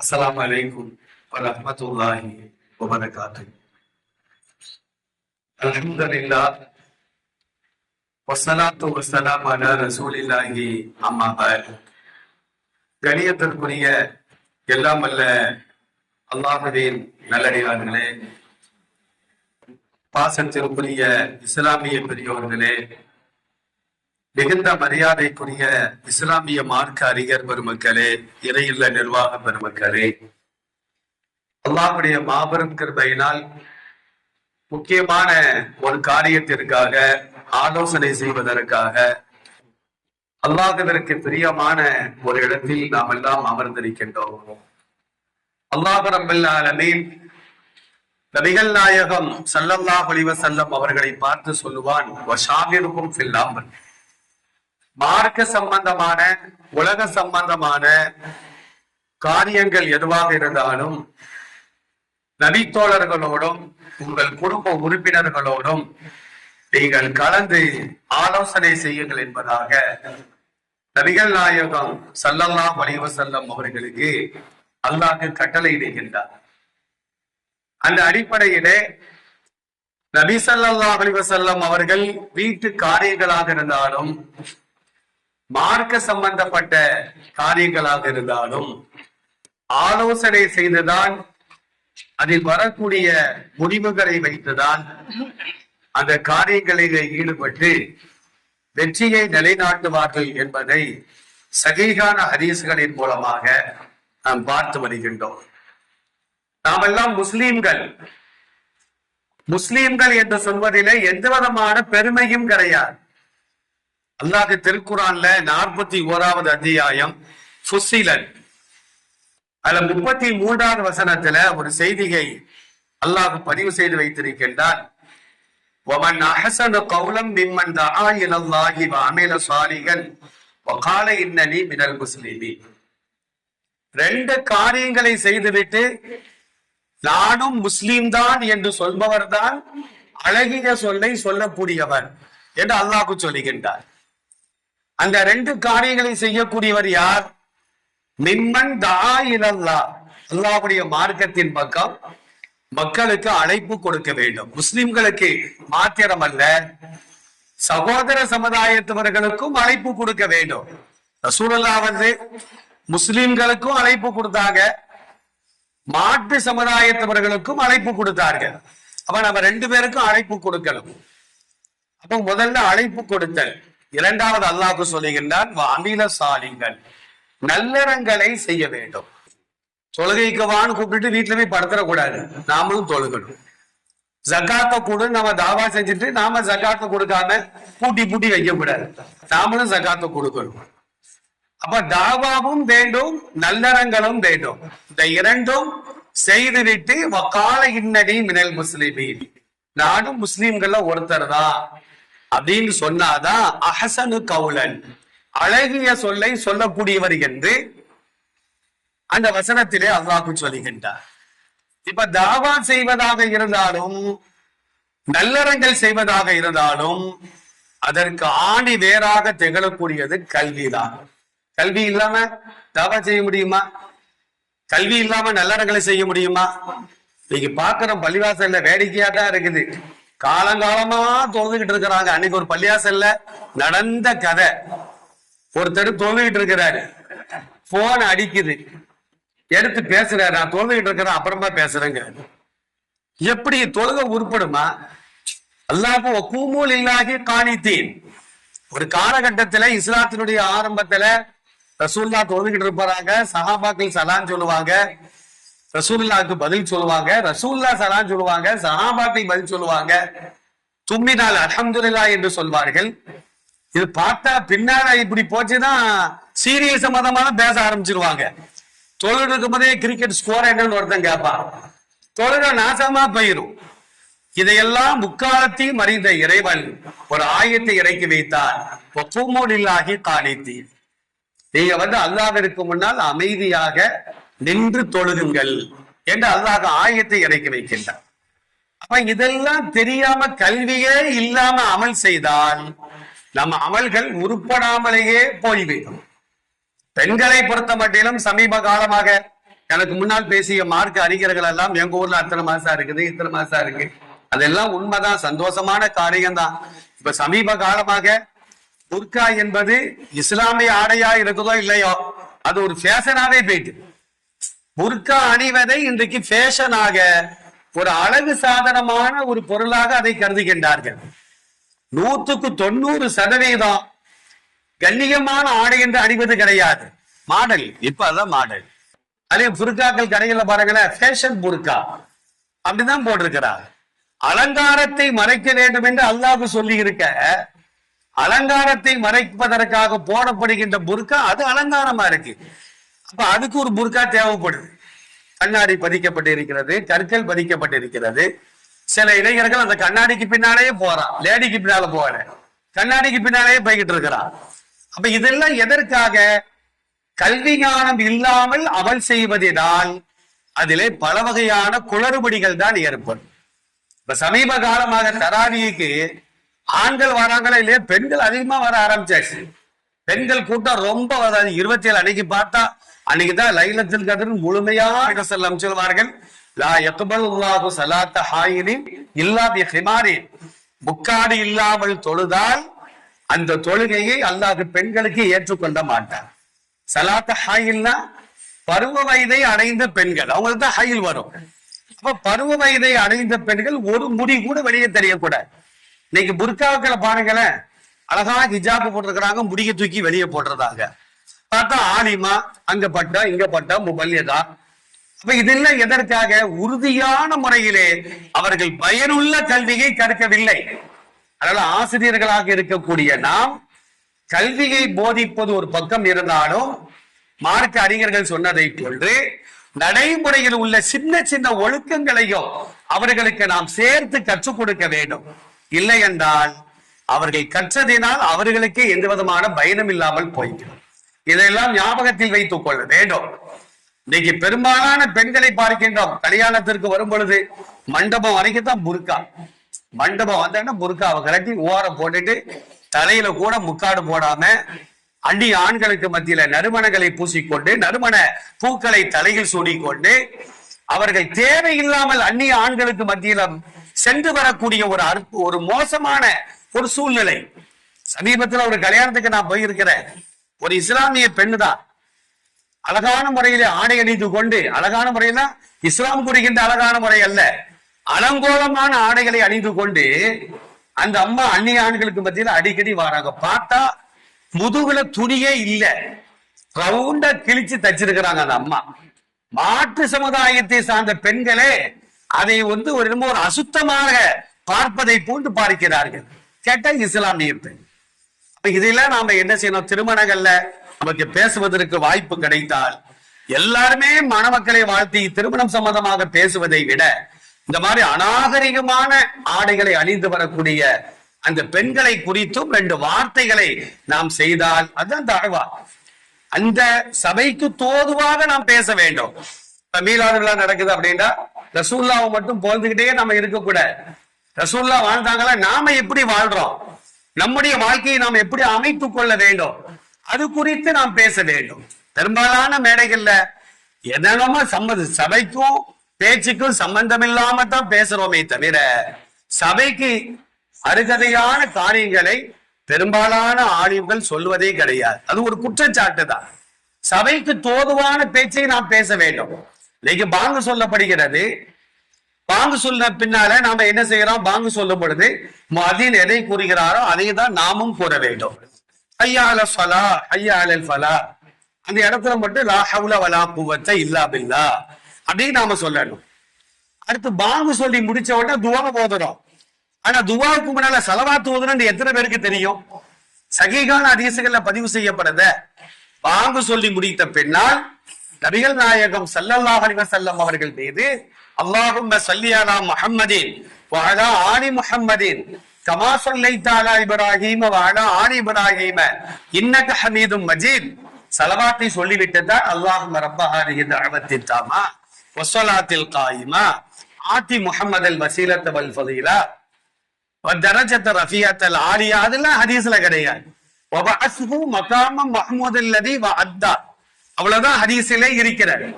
அஸ்லாம் அலைக்கும் வரமத்துல்லாஹி வபரகாத்து அல்ஹம்துலில்லா வசலாத்து வசலாம் அலா ரசூலில்லாஹி அம்மா பாய் கணியத்திற்குரிய எல்லாம் அல்ல அல்லாஹுவின் நல்லடியார்களே. பாசத்திற்குரிய இஸ்லாமிய பெரியோர்களே மிகுந்த மரியாதைக்குரிய இஸ்லாமிய மார்க்க அறிஞர் பெருமக்களே இறையுள்ள நிர்வாக பெருமக்களே அல்லாஹுடைய மாபெரும் கிருபையினால் முக்கியமான ஒரு காரியத்திற்காக ஆலோசனை செய்வதற்காக அல்லாஹுவிற்கு பிரியமான ஒரு இடத்தில் நாம் எல்லாம் அமர்ந்திருக்கின்றோம். அல்லாஹ் ரப்பல் ஆலமீன் நபிகள் நாயகம் சல்லல்லாஹ் அலைஹி செல்லம் அவர்களை பார்த்து சொல்லுவான் வஷாவிருக்கும் மார்க்க சம்பந்தமான உலக சம்பந்தமான காரியங்கள் எதுவாக இருந்தாலும் நபித்தோழர்களோடும் உங்கள் குடும்ப உறுப்பினர்களோடும் நீங்கள் கலந்து ஆலோசனை செய்யுங்கள் என்பதாக நபிகள் நாயகம் சல்லல்லா அலைஹி செல்லம் அவர்களுக்கு அல்லாஹ் கட்டளை இடுகின்றார் அந்த அடிப்படையிலே நபி சல்லல்லா அலைஹி அவர்கள் வீட்டு காரியங்களாக இருந்தாலும் மார்க்க சம்பந்தப்பட்ட காரியங்களாக இருந்தாலும் ஆலோசனை செய்துதான் அதில் வரக்கூடிய முடிவுகளை வைத்துதான் அந்த காரியங்களிலே ஈடுபட்டு வெற்றியை நிலைநாட்டுவார்கள் என்பதை சகிகான ஹரிசுகளின் மூலமாக நாம் பார்த்து வருகின்றோம். நாமெல்லாம் முஸ்லீம்கள். முஸ்லீம்கள் என்று சொல்வதிலே எந்த விதமான பெருமையும் கிடையாது. அல்லாஹ் திருக்குறான்ல நாற்பத்தி ஓராவது அத்தியாயம் ஃபுசிலன் அதுல முப்பத்தி மூன்றாவது வசனத்துல ஒரு செய்தியை அல்லாஹ் பதிவு செய்து வைத்திருக்கின்றான் ومن احسن قولا ممن دعا الى الله وعمل صالحا وقال انني من المسلمين ரெண்டு காரியங்களை செய்துவிட்டு நானும் முஸ்லீம் தான் என்று சொல்பவர் தான் அழகிய சொல்லை சொல்லக்கூடியவர் என்று அல்லாஹ் சொல்லுகின்றார் அந்த ரெண்டு காரியங்களை செய்யக்கூடியவர் யார்? மிம்மன் தா அல்லாவுடைய மார்க்கத்தின் பக்கம் மக்களுக்கு அழைப்பு கொடுக்க வேண்டும். முஸ்லிம்களுக்கு மாத்திரம் அல்ல சகோதர சமுதாயத்தவர்களுக்கும் அழைப்பு கொடுக்க வேண்டும். ரசூலல்லா வந்து முஸ்லிம்களுக்கும் அழைப்பு கொடுத்தாங்க மாட்டு சமுதாயத்தவர்களுக்கும் அழைப்பு கொடுத்தார்கள். அப்ப நம்ம ரெண்டு பேருக்கும் அழைப்பு கொடுக்கணும். அப்ப முதல்ல அழைப்பு கொடுத்தல். இரண்டாவது அல்லாஹ் சொல்லுகின்றான் அமில சாலிங்கள் நல்லறங்களை செய்ய வேண்டும். தொழுகைக்கு வான்னு கூப்பிட்டு வீட்டுல போய் படுத்துடக்கூடாது நாமளும் தொழுகணும். ஜக்காத்த கொடு நம்ம தாவா செஞ்சுட்டு நாம ஜக்காத்த கொடுக்காம பூட்டி பூட்டி வைக்க கூடாது. நாமளும் ஜக்காத்த கொடுக்கணும். அப்ப தாவாவும் வேண்டும் நல்லறங்களும் வேண்டும். இந்த இரண்டும் செய்துவிட்டு வக்கால இன்னடி மினல் முஸ்லிமீன். நானும் முஸ்லீம்கள்ல ஒருத்தர் தான். அப்படின்னு சொன்னாதான் அஹசனு கவுலன். அழகிய சொல்லை சொல்லக்கூடியவர் என்று அந்த வசனத்திலே அல்லாஹு சொல்லுகின்றார் இப்ப தாவா செய்வதாக இருந்தாலும் நல்லறங்கள் செய்வதாக இருந்தாலும் அதற்கு ஆணி வேறாக திகழக்கூடியது கல்விதான் கல்வி இல்லாம தாவா செய்ய முடியுமா? கல்வி இல்லாம நல்லறங்களை செய்ய முடியுமா? நீங்க பாக்குற பள்ளிவாசல்ல வேடிக்கையா தான் இருக்குது. காலங்காலமா தொழுதுகிட்டு இருக்கிறாங்க. அன்னைக்கு ஒரு பள்ளியாசல்ல நடந்த கதை. ஒருத்தர் தொழுதுகிட்டு இருக்கிறாரு. போன் அடிக்குது. எடுத்து பேசுறாரு. நான் தொழுதுகிட்டு இருக்கிறேன் அப்புறமா பேசுறேங்க. எப்படி தொழுக உருப்படுமா? அல்லாஹ் கூமூல் இல்லாகி காணித்தீன். ஒரு காலகட்டத்துல இஸ்லாத்தினுடைய ஆரம்பத்துல ரசூல்லா தொழுதுகிட்டு இருப்பாங்க சஹாபாக்கள் சலான் சொல்லுவாங்க. ரசூல்லாவுக்கு பதில் சொல்லுவாங்க ரசூல்லா சலான் சொல்லுவாங்க சஹாபாக்கள் பதில் சொல்லுவாங்க. தும்மினால் அலமதுல்லா என்று சொல்வார்கள். இது பார்த்தா பின்னால இப்படி போச்சுதான் சீரியஸ் சம்பந்தமா பேச ஆரம்பிச்சிருவாங்க. தொழில் இருக்கும் போதே கிரிக்கெட் ஸ்கோர் என்னன்னு ஒருத்தன் கேட்பான். தொழில நாசமா போயிரும். இதையெல்லாம் முக்காலத்தையும் அறிந்த இறைவன் ஒரு ஆயத்தை இறக்கி வைத்தார். ஒப்புமோடில்லாகி காணித்தி நீங்க வந்து அல்லாவிற்கு முன்னால் அமைதியாக நின்று தொழுதுங்கள் என்று அல்லாஹ் ஆயத்தை இறக்கி வைக்கின்றார் அப்ப இதெல்லாம் தெரியாம கல்வியே இல்லாம அமல் செய்தால் நம்ம அமல்கள் உருப்படாமலேயே போய்விடும். பெண்களை பொறுத்த மட்டிலும் சமீப காலமாக எனக்கு முன்னால் பேசிய மார்க் அறிஞர்கள் எல்லாம் எங்க ஊர்ல அத்தனை மாசம் இருக்குது இத்தனை மாசம் இருக்கு. அதெல்லாம் உண்மைதான் சந்தோஷமான காரியம்தான். இப்ப சமீப காலமாக புர்கா என்பது இஸ்லாமிய ஆடையா இருக்குதோ இல்லையோ அது ஒரு ஃபேஷனாவே போயிட்டு. புர்கா அணிவதை இன்றைக்கு ஃபேஷனாக ஒரு அழகு சாதனமான ஒரு பொருளாக அதை கருதுகின்றார்கள். நூத்துக்கு தொண்ணூறு சதவீதம் கண்ணியமான ஆடை என்று அணிவது கிடையாது. மாடல் இப்ப அதான் மாடல். அதே புர்காக்கள் கடைகளில் பாருங்களேன் ஃபேஷன் புர்கா. அப்படிதான் போட்டிருக்கிறார் அலங்காரத்தை மறைக்க வேண்டும் என்று அல்லாஹ் சொல்லி இருக்க அலங்காரத்தை மறைப்பதற்காக போடப்படுகின்ற புர்கா அது அலங்காரமா இருக்கு. அப்ப அதுக்கு ஒரு புர்கா தேவைப்படுது. கண்ணாடி பதிக்கப்பட்டு இருக்கிறது கற்கள் பதிக்கப்பட்டு இருக்கிறது சில இளைஞர்கள் அந்த கண்ணாடிக்கு பின்னாலேயே போறான் லேடிக்கு பின்னால போகல கண்ணாடிக்கு பின்னாலேயே போய்கிட்டு இருக்கிறான் அப்ப இதெல்லாம் எதற்காக? கல்வி ஞானம் இல்லாமல் அமல் செய்வதினால் அதிலே பல வகையான குளறுபடிகள் தான் ஏற்படும். இப்ப சமீப காலமாக தராவிக்கு ஆண்கள் வராங்களா இல்லையா? பெண்கள் அதிகமா வர ஆரம்பிச்சாச்சு. பெண்கள் கூட்டம் ரொம்ப வராது. இருபத்தி ஏழு அன்னைக்கு பார்த்தா அன்னைக்குதான் லைலத்தில் கதிர் முழுமையாக செல்லம் சொல்வார்கள் லா யக்பல் அல்லாஹு சலாத்த ஹாயினின் இல்லா பி முக்காடு இல்லாமல் தொழுதால் அந்த தொழுகையை அல்லாஹ் பெண்களுக்கு ஏற்றுக்கொள்ள மாட்டார். சலாத்த ஹாயில்னா பருவ வயதை அடைந்த பெண்கள். அவங்களுக்கு தான் ஹாயில் வரும். அப்ப பருவ வயதை அடைந்த பெண்கள் ஒரு முடி கூட வெளியே தெரியக்கூடாது. இன்னைக்கு புர்காக்களை பாருங்களேன் அழகா ஹிஜாப் போட்டிருக்கிறாங்க முடிய தூக்கி வெளியே போட்டுறதாங்க பார்த்தா ஆலிமா அங்க பட்டா இங்க பட்டா முபல்யதா அப்ப இதெல்லாம் எதற்காக? உறுதியான முறையிலே அவர்கள் பயனுள்ள கல்வியை கற்கவில்லை. அதனால ஆசிரியர்களாக இருக்கக்கூடிய நாம் கல்வியை போதிப்பது ஒரு பக்கம் இருந்தாலும் மார்க்க அறிஞர்கள் சொன்னதை போன்று நடைமுறையில் உள்ள சின்ன சின்ன ஒழுக்கங்களையும் அவர்களுக்கு நாம் சேர்த்து கற்றுக் கொடுக்க வேண்டும். இல்லை என்றால் அவர்கள் கற்றதினால் அவர்களுக்கே எந்த விதமான பயனும் இல்லாமல் போய்விடும். இதையெல்லாம் ஞாபகத்தில் வைத்துக் கொள்ள வேண்டும். இன்னைக்கு பெரும்பாலான பெண்களை பார்க்கின்றோம். கல்யாணத்திற்கு வரும் பொழுது மண்டபம் வரைக்கும் தான் முருக்கா மண்டபம் வந்தேன்னா புர்காவை கலட்டி ஓரம் போட்டுட்டு தலையில கூட முக்காடு போடாம அண்ணி ஆண்களுக்கு மத்தியில நறுமணங்களை பூசிக்கொண்டு நறுமண பூக்களை தலையில் சூடிக்கொண்டு அவர்கள் தேவையில்லாமல் அந்நிய ஆண்களுக்கு மத்தியில சென்று வரக்கூடிய ஒரு அற்பு ஒரு மோசமான ஒரு சூழ்நிலை. சமீபத்துல ஒரு கல்யாணத்துக்கு நான் போயிருக்கிறேன். ஒரு இஸ்லாமிய பெண்ணு தான் அழகான முறையில ஆடை அணிந்து கொண்டு அழகான முறையில இஸ்லாம் குறிக்கின்ற அழகான முறை அல்ல. அலங்கோலமான ஆடைகளை அணிந்து கொண்டு அந்த அம்மா அந்நிய ஆண்களுக்கு மத்தியில அடிக்கடி வராங்க. பார்த்தா முதுகுல துணியே இல்ல. ரவுண்டா கிழிச்சு தச்சிருக்கிறாங்க அந்த அம்மா. மாற்று சமுதாயத்தை சார்ந்த பெண்களே அதை வந்து ஒரு என்னமோ ஒரு அசுத்தமாக பார்ப்பதை போன்று பார்க்கிறார்கள். கேட்டா இஸ்லாமியத்தை அப்ப இதெல்லாம் நாம என்ன செய்யணும்? திருமணங்கள்ல நமக்கு பேசுவதற்கு வாய்ப்பு கிடைத்தால் எல்லாருமே மணமக்களை வாழ்த்தி திருமணம் சம்பந்தமாக பேசுவதை விட இந்த மாதிரி அநாகரிகமான ஆடைகளை அணிந்து வரக்கூடிய அந்த பெண்களை குறித்தும் ரெண்டு வார்த்தைகளை நாம் செய்தால் அதுதான் தாழ்வா அந்த சபைக்கு தோதுவாக நாம் பேச வேண்டும். இப்ப மீலாது விழா நடக்குது அப்படின்னா ரசூல்லாவை மட்டும் போல்ந்துகிட்டே நம்ம இருக்கக்கூடாது. ரசூல்லா வாழ்ந்தாங்களா? நாம எப்படி வாழ்றோம்? நம்முடைய வாழ்க்கையை நாம் எப்படி அமைத்துக் கொள்ள வேண்டும்? அது குறித்து நாம் பேச வேண்டும். பெரும்பாலான மேடைகள்ல எதனமோ சம்மதி சபைக்கும் பேச்சுக்கும் சம்பந்தம் இல்லாம தான் பேசுறோமே தவிர சபைக்கு அருகதையான காரியங்களை பெரும்பாலான ஆலிம்கள் சொல்வதே கிடையாது. அது ஒரு குற்றச்சாட்டு தான். சபைக்கு தோதுவான பேச்சை நாம் பேச வேண்டும். இன்னைக்கு பாங்கு சொல்லப்படுகிறது பாங்கு சொல்ல பின்னால நாம என்ன செய்யறோம்? பாங்கு சொல்லும் பொழுது மதின் எதை கூறுகிறாரோ அதை தான் நாமும் கூற வேண்டும். ஐயால ஃபலா ஐயாலல் ஃபலா. அந்த இடத்துல மட்டும் லா ஹவுல வலா குவத்தை இல்லா பில்லா. அப்படின்னு நாம சொல்லணும். அடுத்து பாங்கு சொல்லி முடிச்ச உடனே துவா போதுறோம் ஆனா துவாவுக்கு முன்னால செலவாத்து தூதுன்னு எத்தனை பேருக்கு தெரியும்? சகிகான அதிசயங்கள்ல பதிவு செய்யப்படுத. பாங்கு சொல்லி முடித்த பின்னால் நபிகள் நாயகம் ஸல்லல்லாஹு செல்லம் அவர்கள் மீது அல்லாஹும் சல்லியாலா முஹம்மதீன் முஹம்மதின் ஆனி முஹம்மதீன் முஹம்மதின். கமா சொல்லைத்தாலா அலா வாழா வ அலா இன்னக ஹமீதும் மஜீத். சலவாத்தை சொல்லிவிட்டு தான் அல்லாஹும்ம ரப்ப ஹாதிஹி தஅவத்தி தாமா? வஸ்ஸலாத்தில் காயிமா. ஆத்தி முஹம்மதல் வசீலத்த வல் ஃபதீலா. தரஜத்த ரஃபியத்தல் ஆலியா. அதெல்லாம் ஹதீஸ்ல கிடையாது. வபஅஸ்ஹு மகாமம் மஹ்மூத் அல்லதி வஅத்தா. அவ்வளவுதான் ஹதீஸிலே இருக்கிறது.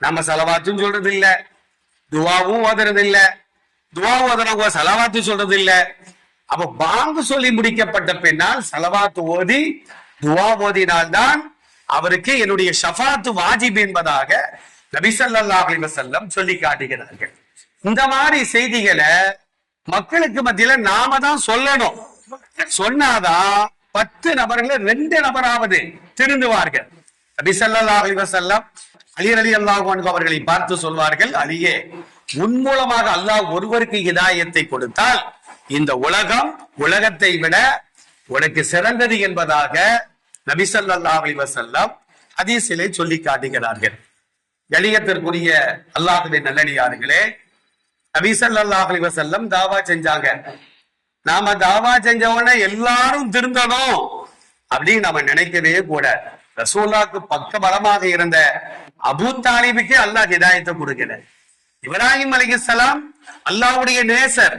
நம்ம செலவாத்தும் சொல்றது இல்லை துவாவும் ஓதுறது இல்ல துவா ஓதுறவங்க செலவாத்து சொல்றது இல்ல அப்ப பாங்கு சொல்லி முடிக்கப்பட்ட பின்னால் செலவாத்து ஓதி துவா ஓதினால்தான் அவருக்கு என்னுடைய ஷஃபாத்து வாஜிப் என்பதாக நபிசல்லாஹ் அலைஹி சொல்லி காட்டுகிறார்கள். இந்த மாதிரி செய்திகளை மக்களுக்கு மத்தியில நாம தான் சொல்லணும். சொன்னாதான் பத்து நபர்கள் ரெண்டு நபராவது திருந்துவார்கள். நபிசல்லாஹ் அலைஹி வஸல்லம் அலியர் அலி அல்லாஹ் அவர்களை பார்த்து சொல்வார்கள் அலியே உன் மூலமாக அல்லாஹ் ஒருவருக்கு இதாயத்தை கொடுத்தால் இந்த உலகம் உலகத்தை விட உனக்கு சிறந்தது என்பதாக நபிசல்லா அலைஹி வஸல்லம் ஹதீஸிலே சொல்லி காட்டுகிறார்கள். கணிகத்திற்குரிய அல்லாஹுவின் நல்லடியார்களே நபிசல்லாஹ் அலிவசல்லம் தாவா செஞ்சாங்க. நாம தாவா செஞ்சவன எல்லாரும் திருந்தணும் அப்படின்னு நம்ம நினைக்கவே கூட. ரசூல்லாக்கு பக்க பலமாக இருந்த அபூ தாலிபுக்கு அல்லாஹ் ஹிதாயத்தை கொடுக்கல இப்ராஹிம் அலிகலாம் அல்லாஹ்வுடைய நேசர்.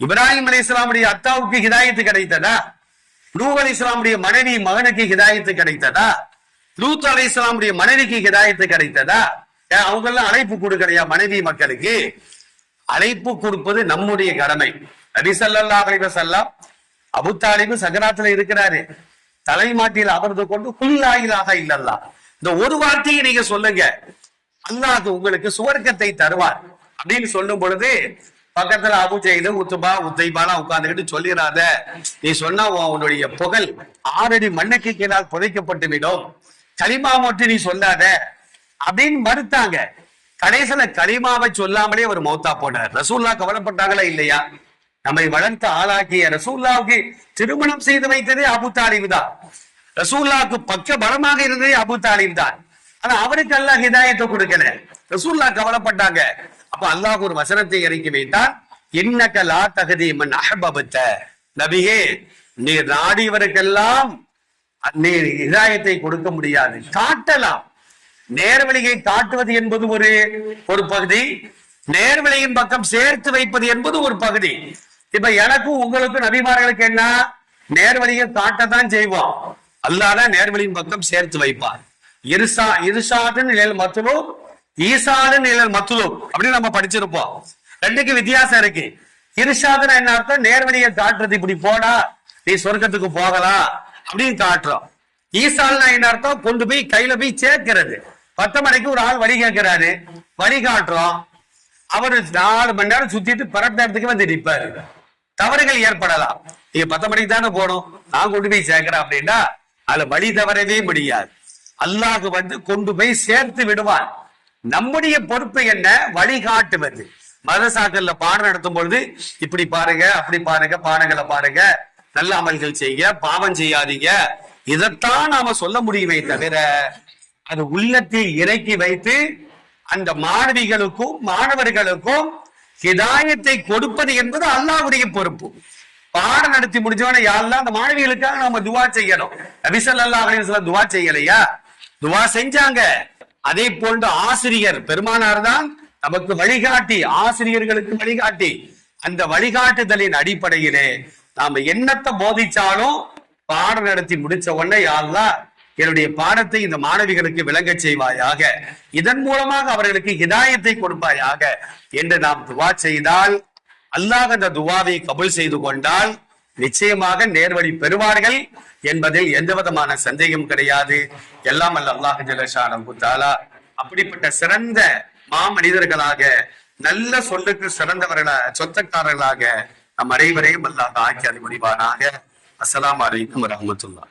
இப்ராஹிம் அலைஹிஸ்ஸலாமுடைய அத்தாவுக்கு ஹிதாயத்து கிடைத்ததா? நூ அலி இஸ்லாமுடைய மனைவி மகனுக்கு ஹிதாயத்து கிடைத்ததா? லூத் அலைஹிஸ்ஸலாமுடைய மனைவிக்கு ஹிதாயத்து கிடைத்ததா? ஏன் அவங்க எல்லாம் அழைப்பு கொடுக்கலையா மனைவி மக்களுக்கு? அழைப்பு கொடுப்பது நம்முடைய கடமை. நபி ஸல்லல்லாஹு அலைஹி வஸல்லம் அபூ தாலிபு சகராத்துல இருக்கிறாரு. தலைமாட்டியில் அமர்ந்து கொண்டு குல்லாயிலாக இல்லல்லா இந்த ஒரு வார்த்தையை நீங்க சொல்லுங்க. அல்லாஹ் உங்களுக்கு சுவர்க்கத்தை தருவார். அப்படின்னு சொல்லும் பொழுது பக்கத்துல அபு ஜெயிலு உத்துபா உத்தைபாலாம் உட்கார்ந்துகிட்டு சொல்லிடாத நீ சொன்னா உன்னுடைய புகழ் ஆறடி மண்ணுக்கு கீழால் புதைக்கப்பட்டு விடும் களிமா மட்டும் நீ சொல்லாத. அப்படின்னு மறுத்தாங்க. கடைசியில கலிமாவை சொல்லாமலே ஒரு மௌத்தா போனார். ரசூல்லா கவலைப்பட்டாங்களா இல்லையா? நம்மை வளர்த்து ஆளாக்கிய ரசூல்லாவுக்கு திருமணம் செய்து வைத்ததே அபு தாலிப் தான். ரசூல்லாக்கு பக்க பலமாக இருந்ததே அபு தாலிம் தான். ஆனா அவருக்கு அல்லாஹ் ஹிதாயத்தை கொடுக்கல. ரசூல்லா கவலைப்பட்டாங்க. அப்ப அல்லாஹ் ஒரு வசனத்தை இறக்கி வைத்தா இன்னக்க லா தகுதி மண் அகபபத்த நபியே நீர் நாடியவருக்கெல்லாம் நீர் இதாயத்தை கொடுக்க முடியாது. காட்டலாம். நேர்வழியை காட்டுவது என்பது ஒரு ஒரு பகுதி. நேர்வழியின் பக்கம் சேர்த்து வைப்பது என்பது ஒரு பகுதி. இப்ப எனக்கும் உங்களுக்கும் நபிமார்களுக்கு என்ன? நேர்வழியை காட்டத்தான் செய்வோம். அல்லாதான் நேர்வழியின் பக்கம் சேர்த்து வைப்பார். இருசா இருசாது நிழல் மத்துலோ ஈசாது நிழல் மத்துலோ அப்படின்னு நம்ம படிச்சிருப்போம். ரெண்டுக்கு வித்தியாசம் இருக்கு. இருஷாதுன்னா என்ன அர்த்தம்? நேர்வழியை காட்டுறது. இப்படி போனா நீ சொர்க்கத்துக்கு போகலாம் அப்படின்னு காட்டுறோம். ஈசால்னா என்ன அர்த்தம்? கொண்டு போய் கையில போய் சேர்க்கிறது. பத்து மணிக்கு ஒரு ஆள் வழி கேட்கிறாரு வழி காட்டுறோம். அவரு நாலு மணி நேரம் சுத்திட்டு பிறந்த இடத்துக்கு வந்து நிற்பாரு தவறுகள் ஏற்படலாம். நீங்க பத்து மணிக்கு தானே போகணும். நான் கொண்டு போய் சேர்க்கிறேன் அப்படின்னா அதுல வழி தவறவே முடியாது. அல்லாஹ் வந்து கொண்டு போய் சேர்த்து விடுவான். நம்முடைய பொறுப்பு என்ன? வழிகாட்டுவது. மதசாக்கள்ல பாடம் நடத்தும் பொழுது இப்படி பாருங்க அப்படி பாருங்க பாடங்களை பாருங்க நல்ல அமல்கள் செய்ய பாவம் செய்யாதீங்க. இதைத்தான் நாம சொல்ல முடியுமே தவிர அது உள்ளத்தில் இறக்கி வைத்து அந்த மாணவிகளுக்கும் மாணவர்களுக்கும் ஹிதாயத்தை கொடுப்பது என்பது அல்லாவுடைய பொறுப்பு. பாடம் நடத்தி முடிஞ்சவன யாரெல்லாம் அந்த மாணவிகளுக்காக நாம துவா செய்யணும். நபிசல்லாஹ் சொல்ல துவா செய்யலையா? துவா செஞ்சாங்க. அதே போன்று ஆசிரியர் பெருமானார் தான் நமக்கு வழிகாட்டி ஆசிரியர்களுக்கு வழிகாட்டி. அந்த வழிகாட்டுதலின் அடிப்படையிலே நாம என்னத்தை போதிச்சாலும் பாடம் நடத்தி முடிச்ச உடனே யாரெல்லாம் என்னுடைய பாடத்தை இந்த மாணவிகளுக்கு விளங்கச் செய்வாயாக. இதன் மூலமாக அவர்களுக்கு இதாயத்தை கொடுப்பாயாக என்று நாம் துவா செய்தால் அல்லாஹ் அந்த துவாவை கபுல் செய்து கொண்டால் நிச்சயமாக நேர்வழி பெறுவார்கள் என்பதில் எந்த விதமான சந்தேகம் கிடையாது. எல்லாம் அல்ல அல்லாஹ் ஜலஷானம் குத்தாலா அப்படிப்பட்ட சிறந்த மாமனிதர்களாக நல்ல சொல்லுக்கு சிறந்தவர்களாக சொந்தக்காரர்களாக நம் அனைவரையும் அல்லாஹ் ஆக்கி அது முடிவானாக அஸ்ஸலாமு அலைக்கும் வரஹ்மத்துல்லாஹ்.